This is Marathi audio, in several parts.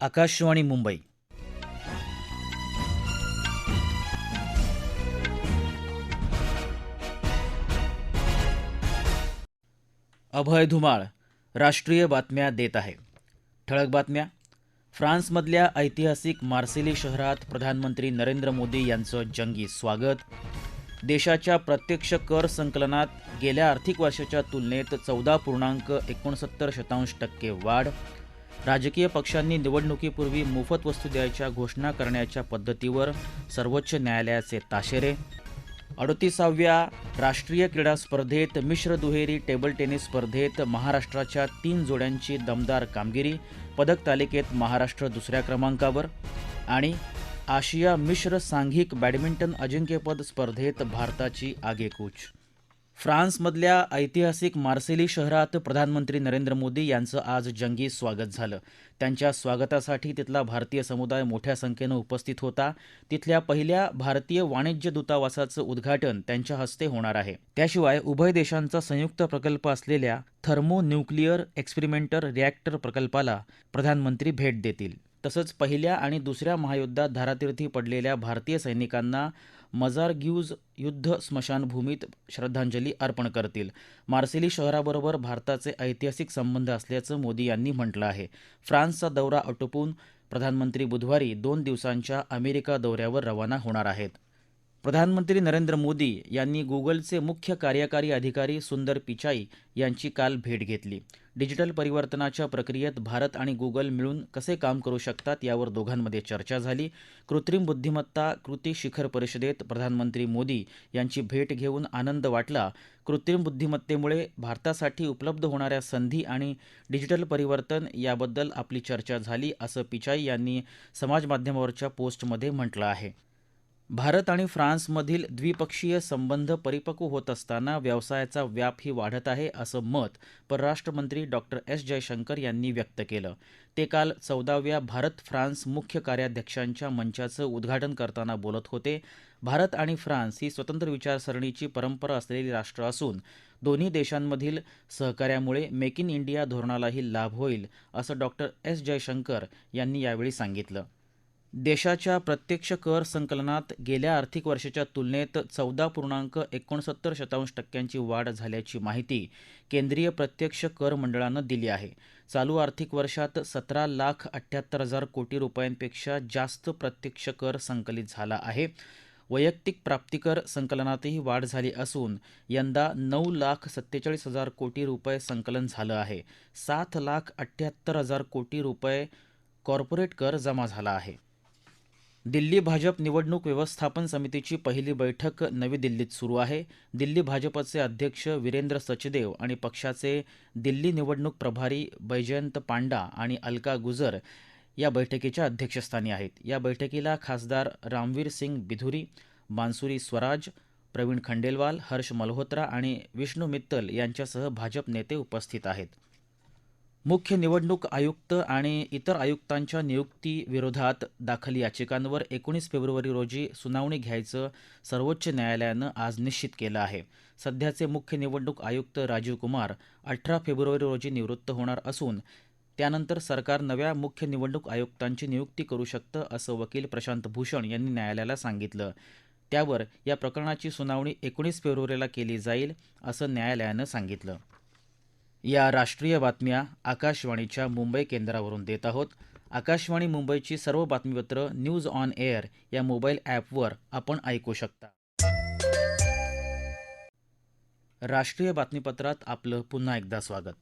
आकाशवाणी मुंबई. अभय धुमाळ राष्ट्रीय बातम्या देत आहे. ठळक बातम्या. फ्रान्समधल्या ऐतिहासिक मार्सेली शहरात प्रधानमंत्री नरेंद्र मोदी यांचं जंगी स्वागत. देशाच्या प्रत्यक्ष कर संकलनात गेल्या आर्थिक वर्षाच्या तुलनेत चौदा पूर्णांक एकोणसत्तर शतांश टक्के वाढ. राजकीय पक्षांनी निवडणुकीपूर्वी मोफत वस्तू द्यायच्या घोषणा करण्याच्या पद्धतीवर सर्वोच्च न्यायालयाचे ताशेरे. अडतीसाव्या राष्ट्रीय क्रीडा स्पर्धेत मिश्र दुहेरी टेबल टेनिस स्पर्धेत महाराष्ट्राच्या तीन जोड्यांची दमदार कामगिरी पदक तालिकेत महाराष्ट्र दुसऱ्या क्रमांकावर आणि आशिया मिश्र सांघिक बॅडमिंटन अजिंक्यपद स्पर्धेत भारताची आगेकूच. फ्रान्समधल्या ऐतिहासिक मार्सेली शहरात प्रधानमंत्री नरेंद्र मोदी यांचं आज जंगी स्वागत झालं. त्यांच्या स्वागतासाठी तिथला भारतीय समुदाय मोठ्या संख्येनं उपस्थित होता. तिथल्या पहिल्या भारतीय वाणिज्य दूतावासाचं उद्घाटन त्यांच्या हस्ते होणार आहे. त्याशिवाय उभय देशांचा संयुक्त प्रकल्प असलेल्या थर्मो न्यूक्लिअर एक्सपेरिमेंटर रिॲक्टर प्रकल्पाला प्रधानमंत्री भेट देतील. तसंच पहिल्या आणि दुसऱ्या महायुद्धात धारातीर्थी पडलेल्या भारतीय सैनिकांना मजार ग्यूज युद्ध स्मशानभूमीत श्रद्धांजली अर्पण करतील. मार्सेली शहराबरोबर भारताचे ऐतिहासिक संबंध असल्याचं मोदी यांनी म्हटलं आहे. फ्रान्सचा दौरा आटोपून प्रधानमंत्री बुधवारी दोन दिवसांच्या अमेरिका दौऱ्यावर रवाना होणार आहेत. प्रधानमंत्री नरेंद्र मोदी यांनी गुगलचे मुख्य कार्यकारी अधिकारी सुंदर पिचाई यांची काल भेट घेतली. डिजिटल परिवर्तनाच्या प्रक्रियेत भारत आणि गुगल मिळून कसे काम करू शकतात यावर दोघांमध्ये चर्चा झाली. कृत्रिम बुद्धिमत्ता कृती शिखर परिषदेत प्रधानमंत्री मोदी यांची भेट घेऊन आनंद वाटला. कृत्रिम बुद्धिमत्तेमुळे भारतासाठी उपलब्ध होणाऱ्या संधी आणि डिजिटल परिवर्तन याबद्दल आपली चर्चा झाली असं पिचाई यांनी समाजमाध्यमावरच्या पोस्टमध्ये म्हटलं आहे. भारत आणि फ्रान्समधील द्विपक्षीय संबंध परिपक्व होत असताना व्यवसायाचा व्यापही वाढत आहे असं मत परराष्ट्रमंत्री डॉक्टर एस. जयशंकर यांनी व्यक्त केलं. ते काल चौदाव्या भारत फ्रान्स मुख्य कार्याध्यक्षांच्या मंचाचं उद्घाटन करताना बोलत होते. भारत आणि फ्रान्स ही स्वतंत्र विचारसरणीची परंपरा असलेली राष्ट्र असून दोन्ही देशांमधील सहकार्यामुळे मेक इन इंडिया धोरणालाही लाभ होईल असं डॉक्टर एस. जयशंकर यांनी यावेळी सांगितलं. देशाच्या प्रत्यक्ष कर संकलनात गेल्या आर्थिक वर्षाच्या तुलनेत चौदा पूर्णांक एकोणसत्तर शतांश टक्क्यांची वाढ झाल्याची माहिती केंद्रीय प्रत्यक्ष कर मंडळानं दिली आहे. चालू आर्थिक वर्षात सतरा लाख अठ्ठ्याहत्तर हजार कोटी रुपयांपेक्षा जास्त प्रत्यक्ष कर संकलित झाला आहे. वैयक्तिक प्राप्तिकर संकलनातही वाढ झाली असून यंदा नऊ लाख सत्तेचाळीस हजार कोटी रुपये संकलन झालं आहे. सात लाख अठ्ठ्याहत्तर हजार कोटी रुपये कॉर्पोरेट कर जमा झाला आहे. दिल्ली भाजप निवडणूक व्यवस्थापन समितीची पहिली बैठक नवी दिल्लीत सुरू आहे. दिल्ली भाजपचे अध्यक्ष वीरेंद्र सचदेव आणि पक्षाचे दिल्ली निवडणूक प्रभारी बैजयंत पांडा आणि अलका गुजर या बैठकीच्या अध्यक्षस्थानी आहेत. या बैठकीला खासदार रामवीर सिंग बिधुरी मान्सुरी स्वराज प्रवीण खंडेलवाल हर्ष मल्होत्रा आणि विष्णू मित्तल यांच्यासह भाजप नेते उपस्थित आहेत. मुख्य निवडणूक आयुक्त आणि इतर आयुक्तांच्या नियुक्तीविरोधात दाखल याचिकांवर एकोणीस फेब्रुवारी रोजी सुनावणी घ्यायचं सर्वोच्च न्यायालयानं आज निश्चित केलं आहे. सध्याचे मुख्य निवडणूक आयुक्त राजीव कुमार अठरा फेब्रुवारी रोजी निवृत्त होणार असून त्यानंतर सरकार नव्या मुख्य निवडणूक आयुक्तांची नियुक्ती करू शकतं असं वकील प्रशांत भूषण यांनी न्यायालयाला सांगितलं. त्यावर या प्रकरणाची सुनावणी एकोणीस फेब्रुवारीला केली जाईल असं न्यायालयानं सांगितलं. या राष्ट्रीय बातम्या आकाशवाणीच्या मुंबई केंद्रावरून देत आहोत. आकाशवाणी मुंबईची सर्व बातमीपत्र न्यूज ऑन एअर या मोबाईल ॲपवर आपण ऐकू शकता. राष्ट्रीय बातमीपत्रात आपलं पुन्हा एकदा स्वागत.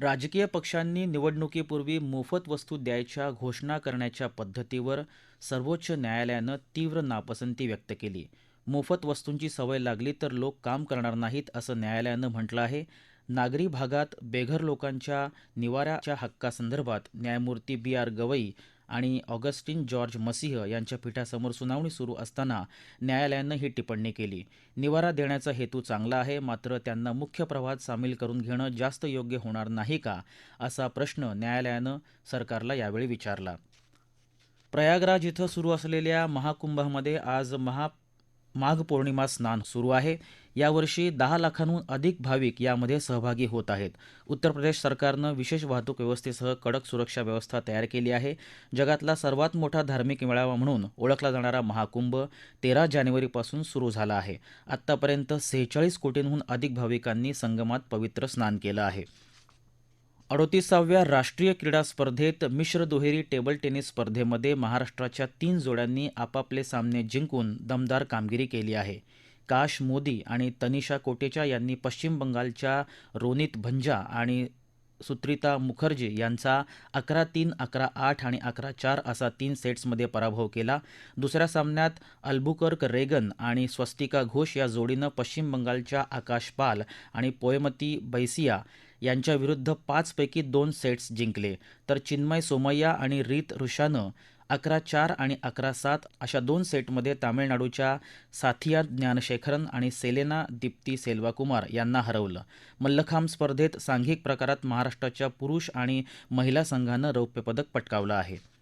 राजकीय पक्षांनी निवडणुकीपूर्वी मोफत वस्तू द्यायच्या घोषणा करण्याच्या पद्धतीवर सर्वोच्च न्यायालयानं तीव्र नापसंती व्यक्त केली. मोफत वस्तूंची सवय लागली तर लोक काम करणार नाहीत असं न्यायालयानं म्हटलं आहे. नागरी भागात बेघर लोकांच्या निवाऱ्याच्या हक्कासंदर्भात न्यायमूर्ती बी आर गवई आणि ऑगस्टिन जॉर्ज मसिह यांच्या पीठासमोर सुनावणी सुरू असताना न्यायालयानं ही टिप्पणी केली. निवारा देण्याचा हेतू चांगला आहे मात्र त्यांना मुख्य प्रवाहात सामील करून घेणं जास्त योग्य होणार नाही का असा प्रश्न न्यायालयानं सरकारला यावेळी विचारला. प्रयागराज इथं सुरू असलेल्या महाकुंभामध्ये आज महा माघ पौर्णिमा स्नान सुरू आहे. यावर्षी दहा लाखांहून अधिक भाविक यामध्ये सहभागी होत आहेत. उत्तर प्रदेश सरकारनं विशेष वाहतूक व्यवस्थेसह कडक सुरक्षा व्यवस्था तयार केली आहे. जगातला सर्वात मोठा धार्मिक मेळावा म्हणून ओळखला जाणारा महाकुंभ तेरा जानेवारीपासून सुरू झाला आहे. आत्तापर्यंत सेहेचाळीस कोटींहून अधिक भाविकांनी संगमात पवित्र स्नान केलं आहे. अडोतीसाव्या राष्ट्रीय क्रीडा स्पर्धेत मिश्र दुहेरी टेबल टेनिस स्पर्धेमध्ये महाराष्ट्राच्या तीन जोड्यांनी आपापले सामने जिंकून दमदार कामगिरी केली आहे. काश मोदी आणि तनिषा कोटेचा यांनी पश्चिम बंगालच्या रोनित भंजा आणि सुत्रिता मुखर्जी यांचा अकरा तीन अकरा आठ आणि अकरा चार असा तीन सेट्समध्ये पराभव केला. दुसऱ्या सामन्यात अल्बुकर्क रेगन आणि स्वस्तिका घोष या जोडीनं पश्चिम बंगालच्या आकाश पाल आणि पोयमती बैसिया यांच्याविरुद्ध पाचपैकी दोन सेट्स जिंकले. तर चिन्मय सोमय्या आणि रीत ऋषानं अकरा चार आणि अकरा सात अशा दोन सेटमध्ये तामिळनाडूच्या साथिया ज्ञानशेखरन आणि सेलेना दीप्ती सेल्वाकुमार यांना हरवलं. मल्लखांब स्पर्धेत सांघिक प्रकारात महाराष्ट्राच्या पुरुष आणि महिला संघानं रौप्यपदक पटकावलं आहे.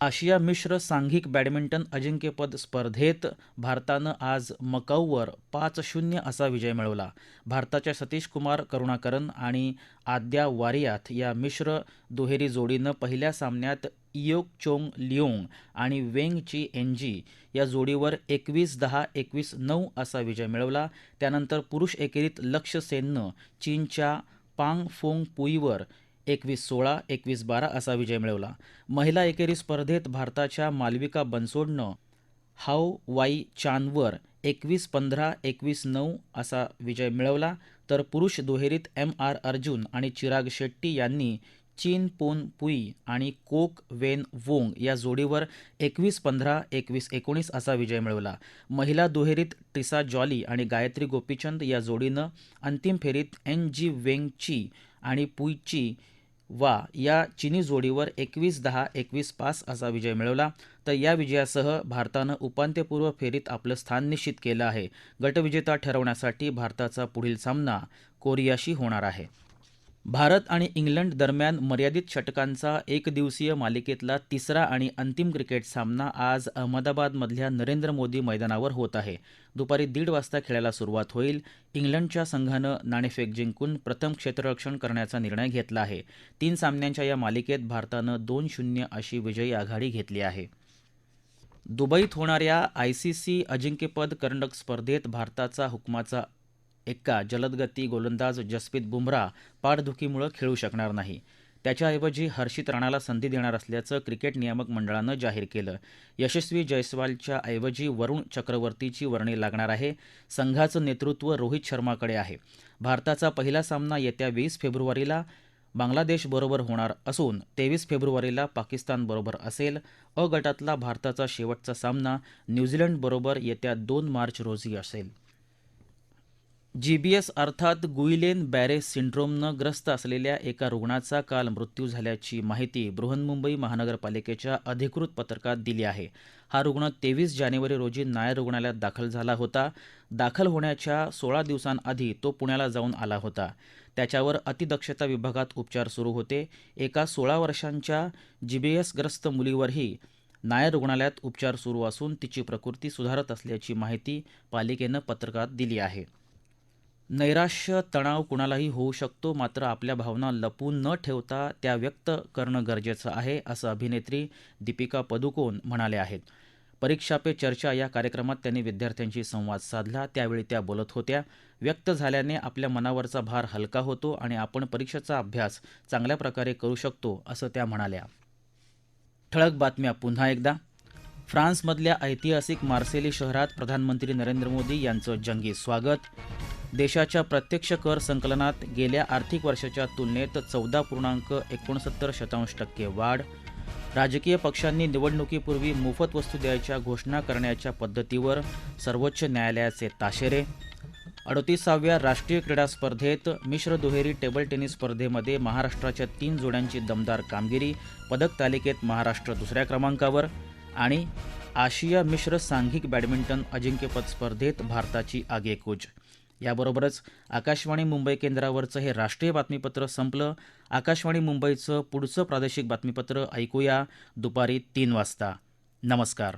आशिया मिश्र सांघिक बॅडमिंटन अजिंक्यपद स्पर्धेत भारतानं आज मकाऊवर पाच शून्य असा विजय मिळवला. भारताच्या सतीश कुमार करुणाकरन आणि आद्या वारियाथ या मिश्र दुहेरी जोडीनं पहिल्या सामन्यात इयोक चोंग लिओंग आणि वेंग ची एनजी या जोडीवर एकवीस दहा एकवीस नऊ असा विजय मिळवला. त्यानंतर पुरुष एकेरीत लक्ष सेननं चीनच्या पांग फोंग पुईवर एकवीस सोळा एकवीस बारा असा विजय मिळवला. महिला एकेरी स्पर्धेत भारताच्या मालविका बनसोडनं हाव वाई चानवर एकवीस पंधरा एकवीस नऊ असा विजय मिळवला. तर पुरुष दुहेरीत एम आर अर्जुन आणि चिराग शेट्टी यांनी चीन पोन पुई आणि कोक वेन वोंग या जोडीवर एकवीस पंधरा एकवीस एकोणीस असा विजय मिळवला. महिला दुहेरीत टिसा जॉली आणि गायत्री गोपीचंद या जोडीनं अंतिम फेरीत एन जी वेंगची आणि पुईची वा या चिनी जोडीवर एकवीस दहा एकवीस पाच असा विजय मिळवला. तर या विजयासह भारतानं उपांत्यपूर्व फेरीत आपलं स्थान निश्चित केलं आहे. गटविजेता ठरवण्यासाठी भारताचा पुढील सामना कोरियाशी होणार आहे. भारत आणि इंग्लंड दरम्यान मर्यादित षटकांचा एकदिवसीय मालिकेतला तिसरा आणि अंतिम क्रिकेट सामना आज अहमदाबादमधल्या नरेंद्र मोदी मैदानावर होत आहे. दुपारी दीड वाजता खेळायला सुरुवात होईल. इंग्लंडच्या संघानं नाणेफेक जिंकून प्रथम क्षेत्ररक्षण करण्याचा निर्णय घेतला आहे. तीन सामन्यांच्या या मालिकेत भारतानं दोन शून्य अशी विजयी आघाडी घेतली आहे. दुबईत होणाऱ्या आय सी सी अजिंक्यपद करंडक स्पर्धेत भारताचा हुकमाचा एक्का जलदगती गोलंदाज जसप्रीत बुमराह पाठदुखीमुळे खेळू शकणार नाही. त्याच्याऐवजी हर्षित राणाला संधी देणार असल्याचं क्रिकेट नियामक मंडळानं जाहीर केलं. यशस्वी जयस्वालच्या ऐवजी वरुण चक्रवर्तीची वर्णी लागणार आहे. संघाचं नेतृत्व रोहित शर्माकडे आहे. भारताचा पहिला सामना येत्या वीस फेब्रुवारीला बांगलादेशबरोबर होणार असून तेवीस फेब्रुवारीला पाकिस्तानबरोबर असेल. अ गटातला भारताचा शेवटचा सामना न्यूझीलंडबरोबर येत्या दोन मार्च रोजी असेल. जीबीएस अर्थात गुईलेन बॅरे सिंड्रोमनं ग्रस्त असलेल्या एका रुग्णाचा काल मृत्यू झाल्याची माहिती बृहन्मुंबई महानगरपालिकेच्या अधिकृत पत्रकात दिली आहे. हा रुग्ण तेवीस जानेवारी रोजी नायर रुग्णालयात दाखल झाला होता. दाखल होण्याच्या सोळा दिवसांआधी तो पुण्याला जाऊन आला होता. त्याच्यावर अतिदक्षता विभागात उपचार सुरू होते. एका सोळा वर्षांच्या जीबीएसग्रस्त मुलीवरही नायर रुग्णालयात उपचार सुरू असून तिची प्रकृती सुधारत असल्याची माहिती पालिकेनं पत्रकात दिली आहे. नैराश्य तणाव कुणालाही होऊ शकतो मात्र आपल्या भावना लपून न ठेवता त्या व्यक्त करणं गरजेचं आहे असं अभिनेत्री दीपिका पदुकोण म्हणाले आहेत. परीक्षा पे चर्चा या कार्यक्रमात त्यांनी विद्यार्थ्यांशी संवाद साधला त्यावेळी त्या बोलत होत्या व्यक्त झाल्याने आपल्या मनावरचा भार हलका होतो आणि आपण परीक्षेचा अभ्यास चांगल्या प्रकारे करू शकतो असं त्या म्हणाल्या. ठळक बातम्या पुन्हा एकदा. फ्रान्समधल्या ऐतिहासिक मार्सेली शहरात प्रधानमंत्री नरेंद्र मोदी यांचं जंगी स्वागत. देशाच्या प्रत्यक्ष कर संकलनात गेल्या आर्थिक वर्षाच्या तुलनेत चौदा पूर्णांक एकोणसत्तर शतांश टक्के वाढ. राजकीय पक्षांनी निवडणुकीपूर्वी मोफत वस्तू द्यायच्या घोषणा करण्याच्या पद्धतीवर सर्वोच्च न्यायालयाचे ताशेरे. अडतीसाव्या राष्ट्रीय क्रीडा स्पर्धेत मिश्र दुहेरी टेबल टेनिस स्पर्धेमध्ये महाराष्ट्राच्या तीन जोड्यांची दमदार कामगिरी पदक तालिकेत महाराष्ट्र दुसऱ्या क्रमांकावर. आणि आशिया मिश्र सांघिक बॅडमिंटन अजिंक्यपद स्पर्धेत भारताची आगेकूच. याबरोबरच आकाशवाणी मुंबई केंद्रावरचं हे राष्ट्रीय बातमीपत्र संपलं. आकाशवाणी मुंबईचं पुढचं प्रादेशिक बातमीपत्र ऐकूया दुपारी तीन वाजता. नमस्कार.